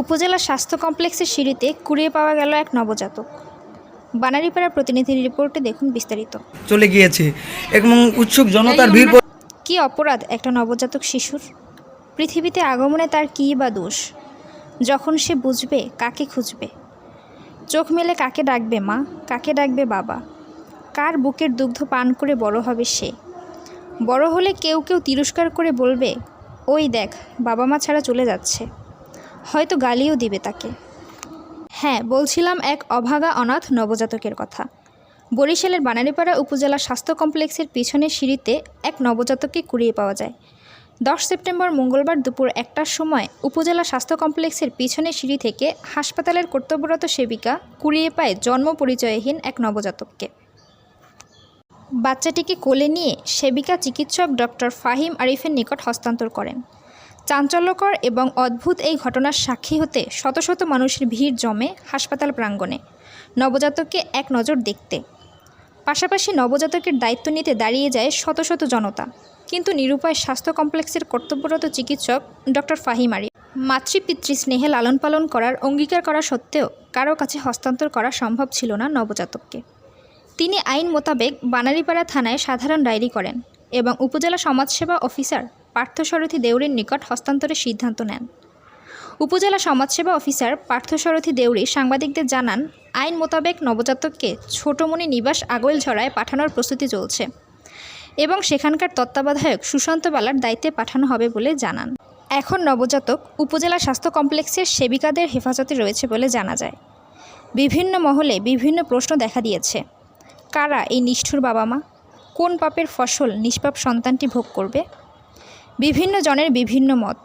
উপজেলা স্বাস্থ্য কমপ্লেক্সের সিঁড়িতে কুড়িয়ে পাওয়া গেল এক নবজাতক। বানারীপাড়া প্রতিনিধির রিপোর্টে দেখুন বিস্তারিত। চলে গিয়েছে এবং উৎসুক জনতার ভিড় কি অপরাধ একটা নবজাতক শিশুর? পৃথিবীতে আগমনে তার কী বা দোষ? যখন সে বুঝবে কাকে খুঁজবে? চোখ মেলে কাকে ডাকবে মা কাকে ডাকবে বাবা? কার বুকের দুগ্ধ পান করে বড় হবে সে? বড় হলে কেউ কেউ তিরস্কার করে বলবে ওই দেখ বাবা মা ছাড়া চলে যাচ্ছে। হয়তো গালিও দিবে তাকে। হ্যাঁ বলছিলাম এক অভাগা অনাথ নবজাতকের কথা। বরিশালের বানারীপাড়া উপজেলা স্বাস্থ্য কমপ্লেক্সের পিছনের সিঁড়িতে এক নবজাতককে কুড়িয়ে পাওয়া যায়। দশ সেপ্টেম্বর মঙ্গলবার দুপুর একটার সময় উপজেলা স্বাস্থ্য কমপ্লেক্সের পিছনের সিঁড়ি থেকে হাসপাতালের কর্তব্যরত সেবিকা কুড়িয়ে পায় জন্ম পরিচয়হীন এক নবজাতককে। বাচ্চাটিকে কোলে নিয়ে সেবিকা চিকিৎসক ডক্টর ফাহিম আরিফের নিকট হস্তান্তর করেন। চাঞ্চল্যকর এবং অদ্ভুত এই ঘটনার সাক্ষী হতে শত শত মানুষের ভিড় জমে হাসপাতাল প্রাঙ্গণে। নবজাতককে এক নজর দেখতে। পাশাপাশি নবজাতকের দায়িত্ব নিতে দাঁড়িয়ে যায় শত শত জনতা। কিন্তু নিরুপায় স্বাস্থ্য কমপ্লেক্সের কর্তব্যরত চিকিৎসক ডক্টর ফাহিম আরিফ, মাতৃপিতৃ স্নেহে লালন পালন করার অঙ্গীকার করা সত্ত্বেও কারও কাছে হস্তান্তর করা সম্ভব ছিল না নবজাতককে। তিনি আইন মোতাবেক বানারীপাড়া থানায় সাধারণ ডায়েরি করেন। এবং উপজেলা সমাজসেবা অফিসার পার্থসারথী দেউরির নিকট হস্তান্তরের সিদ্ধান্ত নেন। উপজেলা সমাজসেবা অফিসার পার্থসারথী দেউরি সাংবাদিকদের জানান, আইন মোতাবেক নবজাতককে ছোটমণি নিবাস আগৈল ঝড়ায় পাঠানোর প্রস্তুতি চলছে এবং সেখানকার তত্ত্বাবধায়ক সুশান্ত বালার দায়িত্বে পাঠানো হবে বলে জানান। এখন নবজাতক উপজেলা স্বাস্থ্য কমপ্লেক্সের সেবিকাদের হেফাজতে রয়েছে বলে জানা যায়। বিভিন্ন মহলে বিভিন্ন প্রশ্ন দেখা দিয়েছে। কারা এই নিষ্ঠুর বাবা মা? কোন পাপের ফসল নিষ্পাপ সন্তানটি ভোগ করবে? বিভিন্ন জনের বিভিন্ন মত।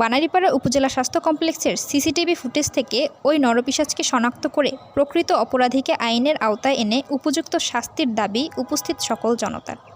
বানারীপাড়া উপজেলা স্বাস্থ্য কমপ্লেক্সের সিসিটিভি ফুটেজ থেকে ওই নরপিসাজকে শনাক্ত করে প্রকৃত অপরাধীকে আইনের আওতায় এনে উপযুক্ত শাস্তির দাবি উপস্থিত সকল জনতার।